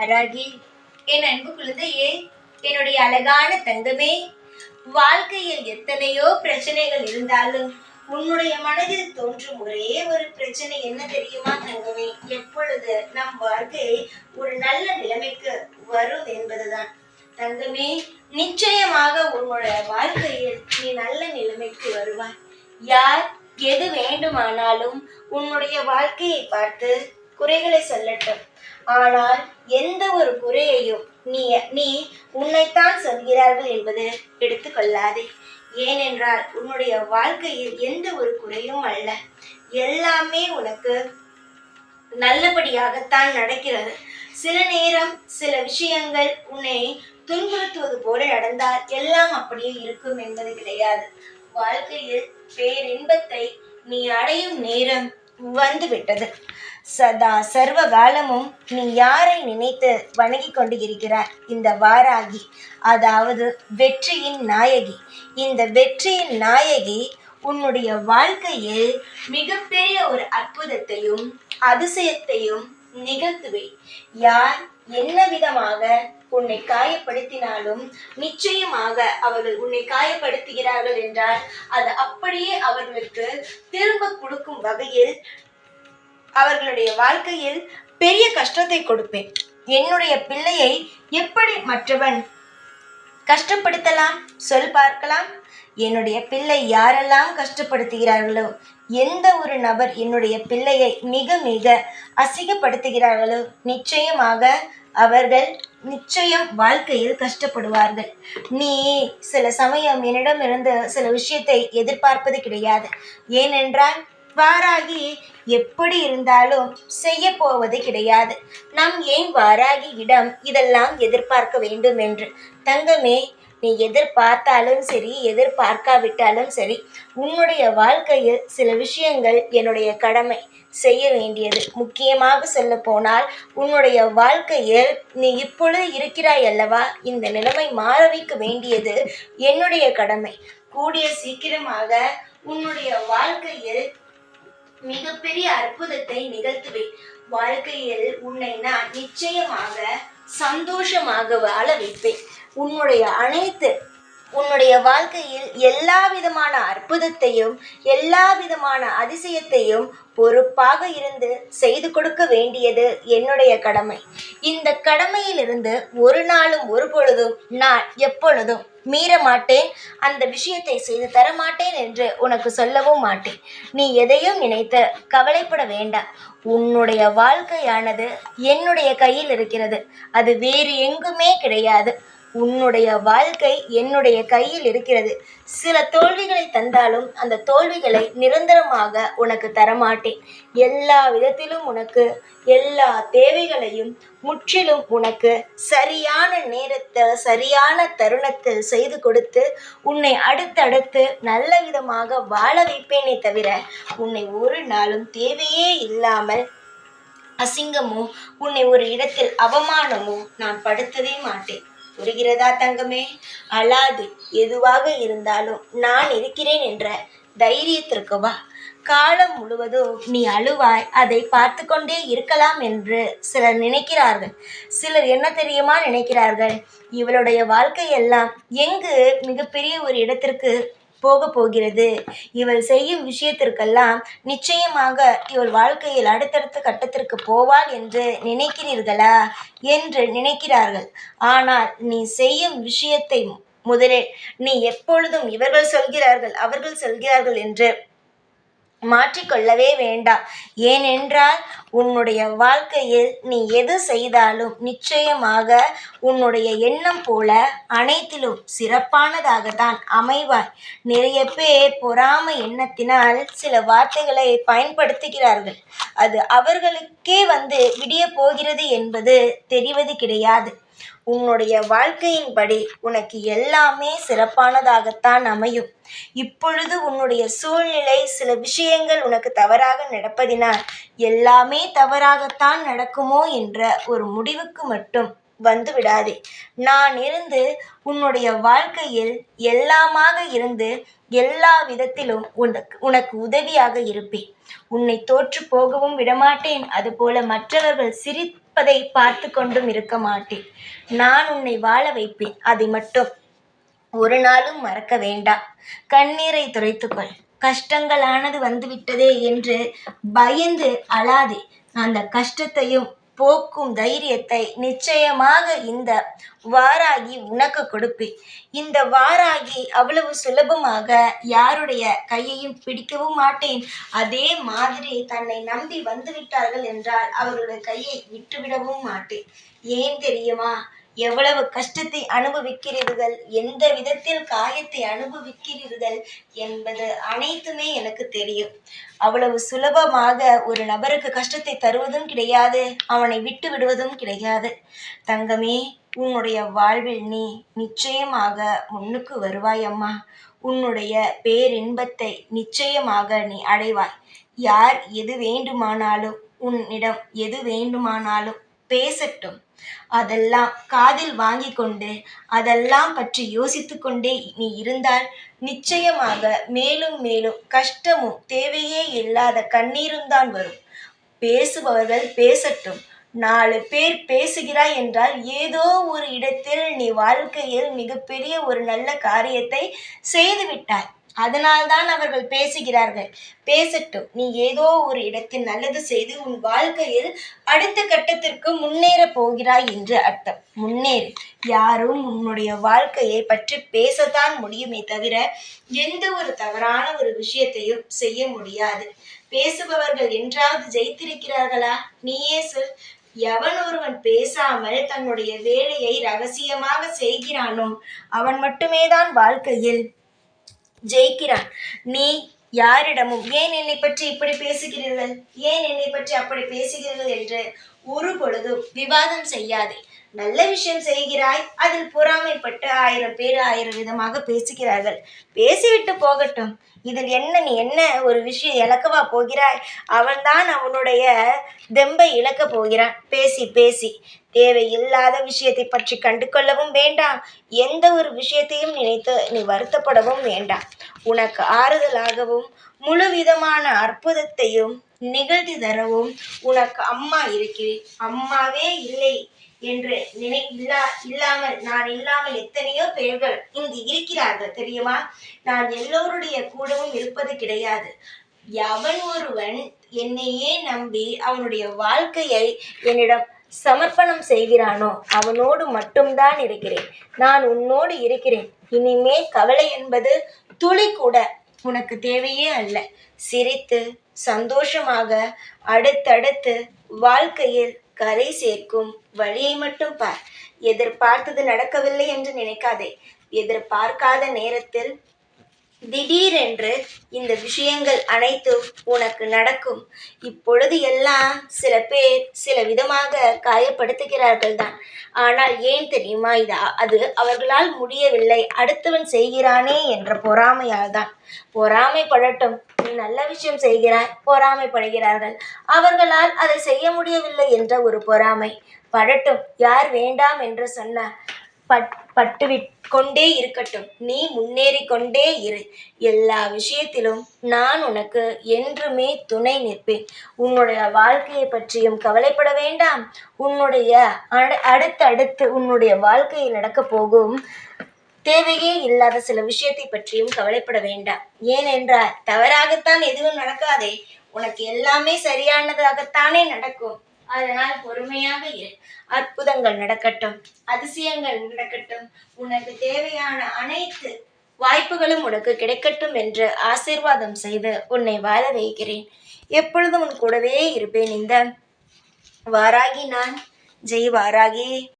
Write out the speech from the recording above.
அழகி என் அன்பு குழந்தையே என்னுடைய அழகான தங்கமே வாழ்க்கையில் எத்தனையோ பிரச்சனைகள் இருந்தாலும் உன்னுடைய மனதில் தோன்றும் ஒரே ஒரு பிரச்சனை என்ன தெரியுமா தங்கமே? எப்பொழுது நம் வாழ்க்கை ஒரு நல்ல நிலைமைக்கு வரும் என்பதுதான். தங்கமே நிச்சயமாக உன்னுடைய வாழ்க்கையில் நீ நல்ல நிலைமைக்கு வருவாய். யார் எது வேண்டுமானாலும் உன்னுடைய வாழ்க்கையை பார்த்து குறைகளை சொல்லட்டும். ஆனால் எந்த ஒரு குறையையும் நீ நீ உன்னைத்தான் சொல்கிறார்கள் என்பது எடுத்துக்கொள்ளாதே. ஏனென்றால் உன்னுடைய வாழ்க்கையில் எந்த ஒரு குறையும் அல்ல. எல்லாமே உனக்கு நல்லபடியாகத்தான் நடக்கிறது. சில நேரம் சில விஷயங்கள் உன்னை துன்புறுத்துவது போல நடந்தால் எல்லாம் அப்படியே இருக்கும் என்பது கிடையாது. வாழ்க்கையில் பேரின்பத்தை நீ அடையும் நேரம் வந்துவிட்டது. சதா சர்வ காலமும் நீ யாரை நினைத்து வணங்கி கொண்டு இருக்கிறாய் இந்த வாராகி அதாவது வெற்றியின் நாயகி. இந்த வெற்றியின் நாயகி உன்னுடைய வாழ்க்கையில் மிகப்பெரிய ஒரு அற்புதத்தையும் அதிசயத்தையும் நிகழ்த்துவே யார் என்ன விதமாக உன்னை காயப்படுத்தினாலும் நிச்சயமாக அவர்கள் உன்னை காயப்படுத்துகிறார்கள் என்றால் அது அப்படியே அவர்களுக்கு திரும்ப கொடுக்கும் வகையில் அவர்களுடைய வாழ்க்கையில் பெரிய கஷ்டத்தை கொடுப்பேன். என்னுடைய பிள்ளையை எப்படி மற்றவன் கஷ்டப்படுத்தலாம்? சொல் பார்க்கலாம். என்னுடைய பிள்ளை யாரெல்லாம் கஷ்டப்படுத்துகிறார்களோ எந்த ஒரு நபர் என்னுடைய பிள்ளையை மிக மிக அசிங்கப்படுத்துகிறார்களோ நிச்சயமாக அவர்கள் நிச்சயம் வாழ்க்கையில் கஷ்டப்படுவார்கள். நீ சில சமயம் என்னிடமிருந்து சில விஷயத்தை எதிர்பார்ப்பது கிடையாது. ஏனென்றால் வாராகி எப்படி இருந்தாலும் செய்ய போவது கிடையாது. நம் ஏன் வாராகியிடம் இதெல்லாம் எதிர்பார்க்க வேண்டும் என்று? தங்கமே நீ எதிர்பார்த்தாலும் சரி எதிர்பார்க்காவிட்டாலும் சரி உன்னுடைய வாழ்க்கையில் சில விஷயங்கள் என்னுடைய கடமை. செய்ய வேண்டியது முக்கியமாக சொல்ல போனால் உன்னுடைய வாழ்க்கையில் நீ இப்பொழுது இருக்கிறாய் அல்லவா? இந்த நிலைமை மாற வைக்க வேண்டியது என்னுடைய கடமை. கூடிய சீக்கிரமாக உன்னுடைய வாழ்க்கையில் மிகப்பெரிய அற்புதத்தை நிகழ்த்துவேன். வாழ்க்கையில் உன்னை நான் நிச்சயமாக சந்தோஷமாக வாழ வைப்பேன் உன்னுடைய அனைத்து உன்னுடைய வாழ்க்கையில் எல்லா விதமான அற்புதத்தையும் எல்லா விதமான அதிசயத்தையும் பொறுப்பாக இருந்து செய்து கொடுக்க வேண்டியது என்னுடைய கடமை. இந்த கடமையிலிருந்து ஒரு நாளும் ஒரு பொழுதும் நான் எப்பொழுதும் மீற மாட்டேன். அந்த விஷயத்தை செய்து தர மாட்டேன் என்று உனக்கு சொல்லவும் மாட்டேன். நீ எதையும் நினைத்து கவலைப்பட வேண்டாம். உன்னுடைய வாழ்க்கையானது என்னுடைய கையில் இருக்கிறது. அது வேறு எங்குமே கிடையாது. உன்னுடைய வாழ்க்கை என்னுடைய கையில் இருக்கிறது. சில தோல்விகளை தந்தாலும் அந்த தோல்விகளை நிரந்தரமாக உனக்கு தரமாட்டேன். எல்லா விதத்திலும் உனக்கு எல்லா தேவைகளையும் முற்றிலும் உனக்கு சரியான நேரத்தை சரியான தருணத்தில் செய்து கொடுத்து உன்னை அடுத்தடுத்து நல்ல விதமாக வாழ வைப்பேனே தவிர உன்னை ஒரு நாளும் தேவையே இல்லாமல் அசிங்கமோ உன்னை ஒரு இடத்தில் அவமானமோ நான் படுத்தவே மாட்டேன். புரிகிறதா தங்கமே? அழாது. எதுவாக இருந்தாலும் நான் இருக்கிறேன் என்ற தைரியத்திற்கு வா. காலம் முழுவதும் நீ அழுவாய். அதை பார்த்து கொண்டே இருக்கலாம் என்று சிலர் நினைக்கிறார்கள். சிலர் என்ன தெரியுமா நினைக்கிறார்கள்? இவளுடைய வாழ்க்கையெல்லாம் எங்கு மிகப்பெரிய ஒரு இடத்திற்கு போக போகிறது இவள் செய்யும் விஷயத்திற்கெல்லாம் நிச்சயமாக இவள் வாழ்க்கையில் அடுத்தடுத்த கட்டத்திற்கு போவாள் என்று நினைக்கிறீர்களா? என்று நினைக்கிறார்கள். ஆனால் நீ செய்யும் விஷயத்தை முதலில் நீ எப்பொழுதும் இவர்கள் சொல்கிறார்கள் அவர்கள் சொல்கிறார்கள் என்று மாற்றிக்கொள்ளவே வேண்டாம். ஏனென்றால் உன்னுடைய வாழ்க்கையில் நீ எது செய்தாலும் நிச்சயமாக உன்னுடைய எண்ணம் போல அனைத்திலும் சிறப்பானதாகத்தான் அமைவாய். நிறைய பேர் பொறாமை எண்ணத்தினால் சில வார்த்தைகளை பயன்படுத்துகிறார்கள். அது அவர்களுக்கே வந்து விடிய போகிறது என்பது தெரிவது கிடையாது. உன்னுடைய வாழ்க்கையின்படி உனக்கு எல்லாமே சிறப்பானதாகத்தான் அமையும். இப்பொழுது உன்னுடைய சூழ்நிலை சில விஷயங்கள் உனக்கு தவறாக நடப்பதினால் எல்லாமே தவறாகத்தான் நடக்குமோ என்ற ஒரு முடிவுக்கு மட்டும் வந்து விடாதே நான் இருந்து உன்னுடைய வாழ்க்கையில் எல்லாமாக இருந்து எல்லா விதத்திலும் உனக்கு உனக்கு உதவியாக இருப்பேன். உன்னை தோற்று போகவும் விடமாட்டேன். அதுபோல மற்றவர்கள் சிரி நிற்பதை பார்த்து கொண்டும் இருக்க மாட்டேன். நான் உன்னை வாழ வைப்பேன். அதை மட்டும் ஒரு நாளும் மறக்க வேண்டாம். கண்ணீரை துடைத்துக்கொள் கஷ்டங்களானது வந்துவிட்டதே என்று பயந்து அழாதே. அந்த கஷ்டத்தையும் போக்கும் தைரியத்தை நிச்சயமாக இந்த வாராகி உனக்கு கொடுப்பேன். இந்த வாராகி அவ்வளவு சுலபமாக யாருடைய கையையும் பிடிக்கவும் மாட்டேன். அதே மாதிரி தன்னை நம்பி வந்துவிட்டார்கள் என்றால் அவர்களுடைய கையை விட்டுவிடவும் மாட்டேன். ஏன் தெரியுமா? எவ்வளவு கஷ்டத்தை அனுபவிக்கிறீர்கள்? எந்த விதத்தில் காயத்தை அனுபவிக்கிறீர்கள்? என்பது அனைத்துமே எனக்கு தெரியும். அவ்வளவு சுலபமாக ஒரு நபருக்கு கஷ்டத்தை தருவதும் கிடையாது அவனை விட்டு விடுவதும் கிடையாது. தங்கமே உன்னுடைய வாழ்வில் நீ நிச்சயமாக முன்னுக்கு வருவாய் அம்மா. உன்னுடைய பேரின்பத்தை நிச்சயமாக நீ அடைவாய். யார் எது வேண்டுமானாலும் உன்னிடம் எது வேண்டுமானாலும் பேசட்டும். அதெல்லாம் காதில் வாங்கி கொண்டு அதெல்லாம் பற்றி யோசித்து கொண்டே நீ இருந்தால் நிச்சயமாக மேலும் மேலும் கஷ்டமும் தேவையே இல்லாத கண்ணீரும் தான் வரும். பேசுபவர்கள் பேசட்டும். நாலு பேர் பேசுகிறாய் என்றால் ஏதோ ஒரு இடத்தில் நீ வாழ்க்கையில் மிகப்பெரிய ஒரு நல்ல காரியத்தை செய்து விட்டாய் அதனால்தான் அவர்கள் பேசுகிறார்கள். பேசட்டும் நீ ஏதோ ஒரு இடத்தில் நல்லது செய்து உன் வாழ்க்கையில் அடுத்த கட்டத்திற்கு முன்னேற போகிறாய் என்று அர்த்தம். முன்னேறு. யாரும் உன்னுடைய வாழ்க்கையை பற்றி பேசத்தான் முடியுமே தவிர எந்த ஒரு தவறான ஒரு விஷயத்தையும் செய்ய முடியாது. பேசுபவர்கள் என்றாவது ஜெயித்திருக்கிறார்களா? நீயே சொல். எவன் ஒருவன் பேசாமல் தன்னுடைய வேலையை ரகசியமாக செய்கிறானோ அவன் மட்டுமே தான் வாழ்க்கையில் ஜெயிக்கிறான். நீ யாரிடமும் ஏன் என்னை பற்றி இப்படி பேசுகிறீர்கள்? ஏன் என்னை பற்றி அப்படி பேசுகிறீர்கள்? என்று ஒரு பொழுதும் விவாதம் செய்யாதே. நல்ல விஷயம் செய்கிறாய் அதில் பொறாமைப்பட்டு ஆயிரம் பேர் ஆயிரம் விதமாக பேசுகிறார்கள். பேசிவிட்டு போகட்டும். இதில் என்ன நீ என்ன ஒரு விஷயம் இழக்கவா போகிறாய்? அவன்தான் அவனுடைய தெம்பை இழக்க போகிறான். பேசி பேசி. தேவையில்லாத விஷயத்தை பற்றி கண்டு கொள்ளவும் வேண்டாம். எந்த ஒரு விஷயத்தையும் நினைத்து நீ வருத்தப்படவும் வேண்டாம். உனக்கு ஆறுதலாகவும் முழுவிதமான அற்புதத்தையும் நிகழ்த்தி தரவும் உனக்கு அம்மா இருக்கிறேன். அம்மாவே இல்லை என்று நினை இல்லா இல்லாமல் நான் இல்லாமல் எத்தனையோ பேர்கள் இங்கு இருக்கிறார்கள் தெரியுமா? நான் எல்லோருடைய கூடவும் இருப்பது கிடையாது. எவன் ஒருவன் என்னையே நம்பி அவனுடைய வாழ்க்கையை என்னிடம் சமர்ப்பணம் செய்கிறானோ அவனோடு மட்டும்தான் இருக்கிறேன். நான் உன்னோடு இருக்கிறேன். இனிமேல் கவலை என்பது துளி கூட உனக்கு தேவையே அல்ல. சிரித்து சந்தோஷமாக அடுத்தடுத்து வாழ்க்கையில் கரை சேர்க்கும் வழியை மட்டும் பார். எதிர்பார்த்தது நடக்கவில்லை என்று நினைக்காதே. எதிர்பார்க்காத நேரத்தில் திடீரென்று இந்த விஷயங்கள் அனைத்தும் உனக்கு நடக்கும். இப்பொழுது எல்லாம் சில பேர் சில விதமாக காயப்படுத்துகிறார்கள் தான் ஆனால் ஏன் தெரியுமா இது? அது அவர்களால் முடியவில்லை. அடுத்தவன் செய்கிறானே என்ற பொறாமையால் தான் பொறாமைப்படட்டும் நீ நல்ல விஷயம் செய்கிறாய். பொறாமைப்படுகிறார்கள். அவர்களால் அதை செய்ய முடியவில்லை என்ற ஒரு பொறாமை. படட்டும். யார் வேண்டாம் என்று சொன்ன பட் பட்டுவிட் கொண்டே இருக்கட்டும். நீ முன்னேறி கொண்டே இரு. எல்லா விஷயத்திலும் நான் உனக்கு என்றுமே துணை நிற்பேன். உன்னுடைய வாழ்க்கையை பற்றியும் கவலைப்பட வேண்டாம். உன்னுடைய அடு அடுத்தடுத்து உன்னுடைய வாழ்க்கையில் நடக்கப் போகும் தேவையே இல்லாத சில விஷயத்தை பற்றியும் கவலைப்பட வேண்டாம். ஏனென்றால் தவறாகத்தான் எதுவும் நடக்காதே. உனக்கு எல்லாமே சரியானதாகத்தானே நடக்கும். அதனால் பொறுமையாக இரு. அற்புதங்கள் நடக்கட்டும். அதிசயங்கள் நடக்கட்டும். உனக்கு தேவையான அனைத்து வாய்ப்புகளும் உனக்கு கிடைக்கட்டும் என்று ஆசீர்வாதம் செய்து உன்னை வாழ வைக்கிறேன். எப்பொழுதும் உன் கூடவே இருப்பேன். இந்த வாராகி நான். ஜெய் வாராகி.